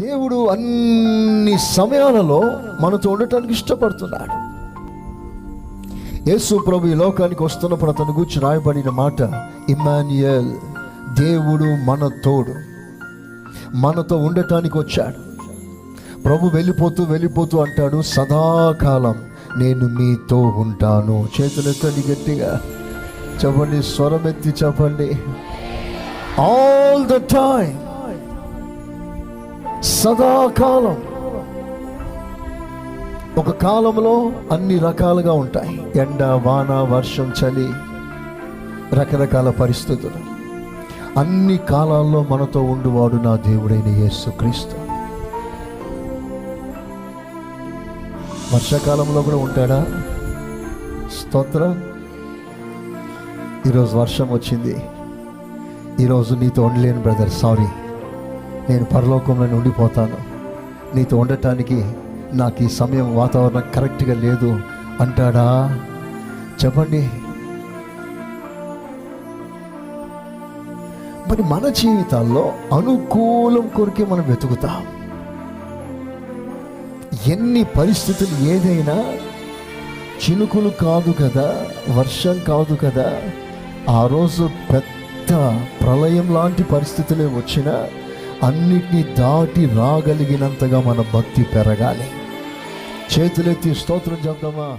దేవుడు అన్ని సమయాలలో మనతో ఉండటానికి ఇష్టపడుతున్నాడు. యేసు ప్రభు ఈ లోకానికి వస్తున్నప్పుడు అతను గురించి రాయబడిన మాట ఇమాన్యుయల్ దేవుడు మన తోడు మనతో ఉండటానికి వచ్చాడు. ప్రభు వెళ్ళిపోతూ వెళ్ళిపోతూ అంటాడు సదాకాలం నేను మీతో ఉంటాను. చేతులెత్తండి గట్టిగా. చెప్పండి స్వరం ఎత్తి చెప్పండి. ఆల్ ద టైమ్ సదాకాలం ఒక కాలంలో అన్ని రకాలుగా ఉంటాయి. ఎండ వాన వర్షం చలి రకరకాల పరిస్థితులు. అన్ని కాలాల్లో మనతో ఉండువాడు నా దేవుడైన యేసు క్రీస్తు. వర్షాకాలంలో కూడా ఉంటాడా? స్తోత్రం. ఈరోజు వర్షం వచ్చింది. ఈరోజు నీతో ఉండలేను బ్రదర్. సారీ. నేను పరలోకంలో ఉండిపోతాను. నీతో ఉండటానికి నాకు ఈ సమయం వాతావరణం కరెక్ట్గా లేదు అంటాడా? చెప్పండి. మరి మన జీవితాల్లో అనుకూలం కొరికే మనం వెతుకుతాం. ఎన్ని పరిస్థితులు ఏదైనా చినుకులు కాదు కదా వర్షం కాదు కదా ఆ రోజు పెద్ద ప్రళయం లాంటి పరిస్థితులే వచ్చినా అన్నిటినీ దాటి రాగలిగినంతగా మన భక్తి పెరగాలి. చేతులెత్తి స్తోత్రం చెప్దామా?